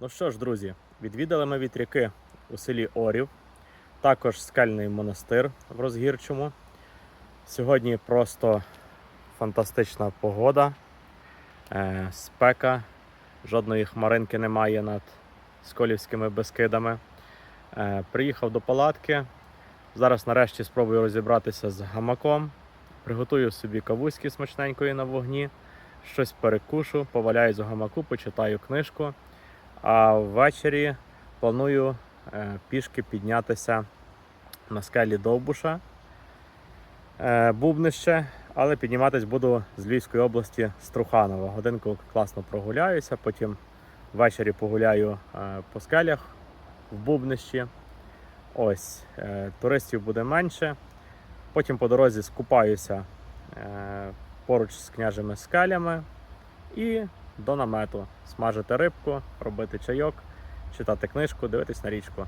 Ну що ж, друзі, відвідали ми вітряки у селі Орів, також скельний монастир в Розгірчому. Сьогодні просто фантастична погода, е, спека, жодної хмаринки немає над Сколівськими безкидами. Е, приїхав до палатки. Зараз нарешті спробую розібратися з гамаком. Приготую собі кавуськи смачненької на вогні, щось перекушу, поваляюсь у гамаку, почитаю книжку. А ввечері планую е, пішки піднятися на скелі Довбуша, е, Бубнище, але підніматись буду з Львівської області з Труханова. Годинку класно прогуляюся, потім ввечері погуляю е, по скелях в Бубнищі. Ось, туристів буде менше. Потім по дорозі скупаюся поруч з княжими скелями і до намету смажити рибку, робити чайок, читати книжку, дивитись на річку.